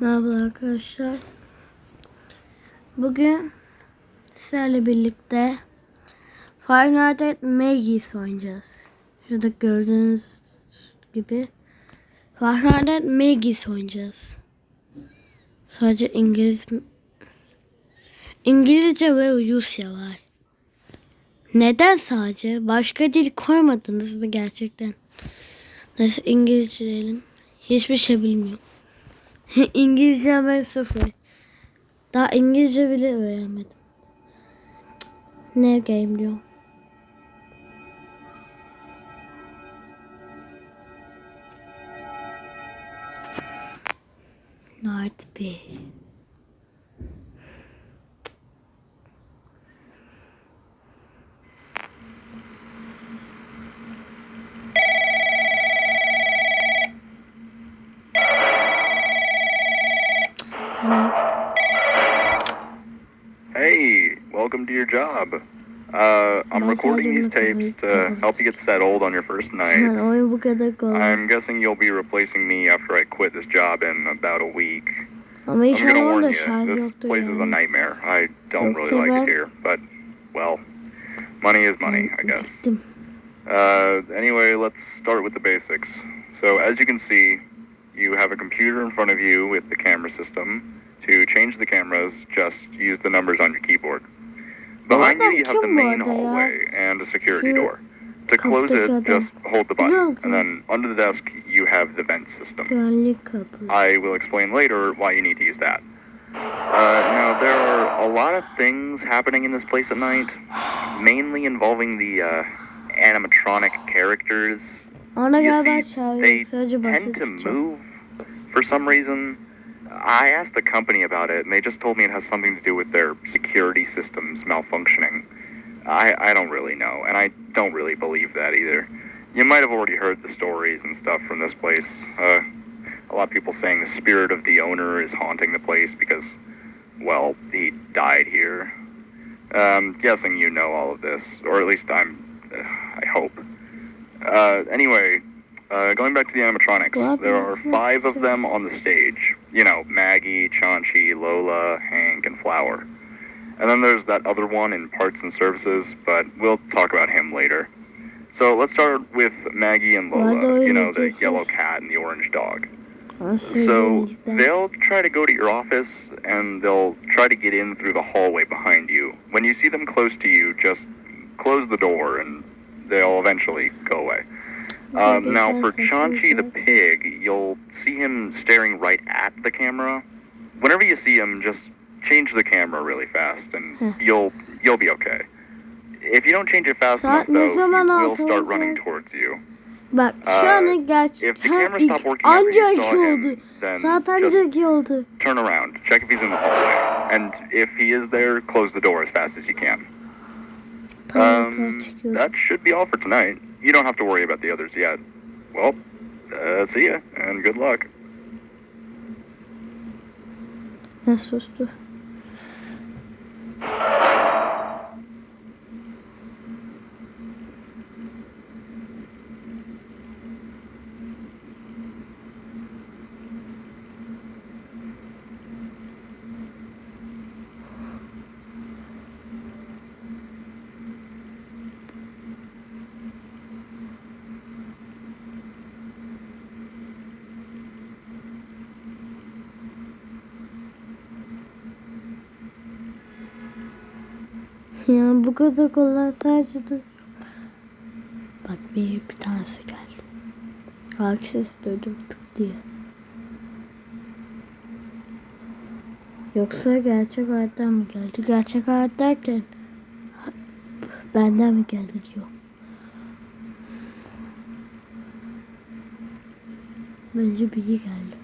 Merhaba arkadaşlar. Bugün sizlerle birlikte Five Nights at Maggie's oynayacağız. Şurada gördüğünüz gibi Five Nights at Maggie's oynayacağız. Sadece İngiliz İngilizce ve Rusya var. Neden sadece? Başka dil koymadınız mı gerçekten? Neyse İngilizce diyelim. Hiçbir şey bilmiyorum. İngilizce ben sıfır. Daha İngilizce bile öğrenmedim. Ne game diyorum. Night 1 welcome to your job. Uh, I'm recording these tapes to help you get settled on your first night. Lan oyun bu kadar kolay. I'm guessing you'll be replacing me after I quit this job in about a week. I'm gonna warn you, this place is a nightmare. I don't really like it here, but well, money is money, I guess. Uh, anyway, let's start with the basics. So, as you can see, you have a computer in front of you with the camera system. To change the cameras, just use the numbers on your keyboard. Behind you, you have the main hallway and a security door. To close it, just hold the button. And then under the desk, you have the vent system. I will explain later why you need to use that. Uh, now, there are a lot of things happening in this place at night, mainly involving the uh, animatronic characters. You see, they tend to move for some reason. I asked the company about it, and they just told me it has something to do with their security systems malfunctioning. I, I don't really know, and I don't really believe that either. You might have already heard the stories and stuff from this place. Uh, a lot of people saying the spirit of the owner is haunting the place because, well, he died here. Um, guessing you know all of this, or at least I'm, I hope. Uh, anyway, uh, going back to the animatronics, there are five of them on the stage. You know, Maggie, Chaunchi, Lola, Hank, and Flower. And then there's that other one in parts and services, but we'll talk about him later. So let's start with Maggie and Lola. You know, the yellow cat and the orange dog. So they'll try to go to your office and they'll try to get in through the hallway behind you. When you see them close to you, just close the door and they'll eventually go away. Um, now, for Chaunchi the pig, you'll see him staring right at the camera. Whenever you see him, just change the camera really fast, and you'll you'll be okay. If you don't change it fast enough, though, he will start running towards you. Bak şu Uh, an gerçekten If the camera ilk anca iki oldu. then Saat anca iki oldu. turn around, check if he's in the hallway, and if he is there, close the door as fast as you can. Tamam Um, that should be all for tonight. You don't have to worry about the others yet. Well, uh, see ya, and good luck. Ne sustu? Ya bu kadar kolay sadece dur. Bak bir, bir tanesi geldi. Ayak sesi duydum tık diye. Yoksa gerçek hayattan mı geldi? Gerçek hayat derken benden mi geldi diyor. Bence biri geldi.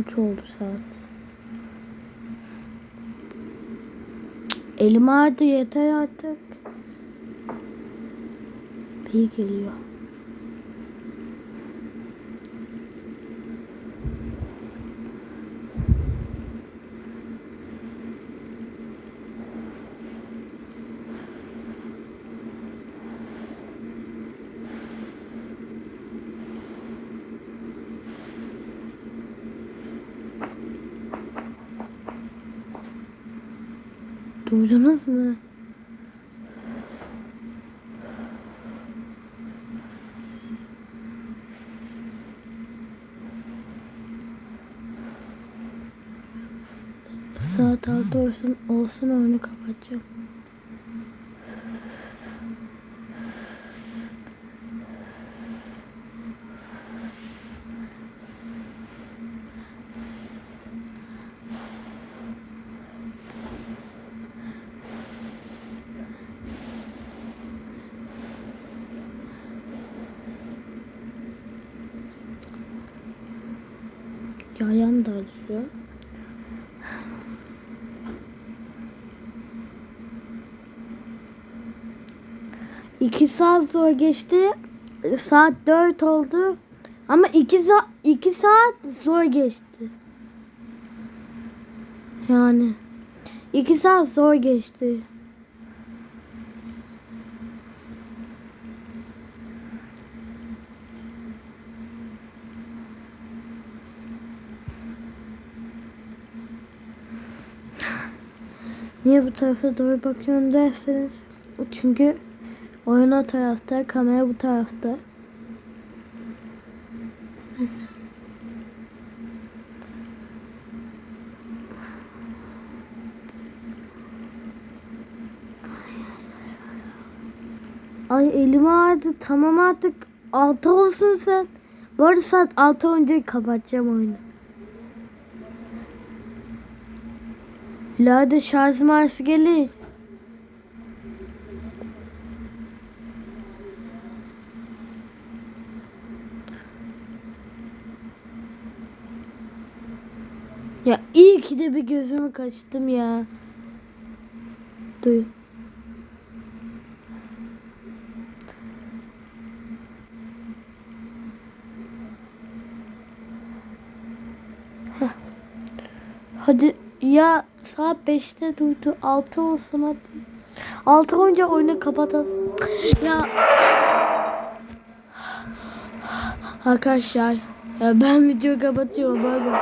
Üç oldu saat. Elim ağrıdı yeter artık. Bir geliyor. Duydunuz mu? Saat altı olsun, olsun oyunu kapatacağım. Yayam da acıyor. İki saat zor geçti. Saat dört oldu. Ama iki, sa- iki saat zor geçti. Yani. iki saat zor geçti. Niye bu tarafa doğru bakıyorum derseniz. Çünkü oyun o tarafta, kamera bu tarafta. Ay elim ağrıdı. Tamam artık. Altı olsun sen. Bu arada saat altı önce kapatacağım oyunu. İleride şarj marşı gelir. Ya iyi ki de bir gözümü kaçtım ya. Duy. Hadi ya saat 5'te duydu. 6 olsun hadi. 6 olunca oyunu kapatasın. Ya Arkadaşlar ya ben video kapatıyorum. Bay bay.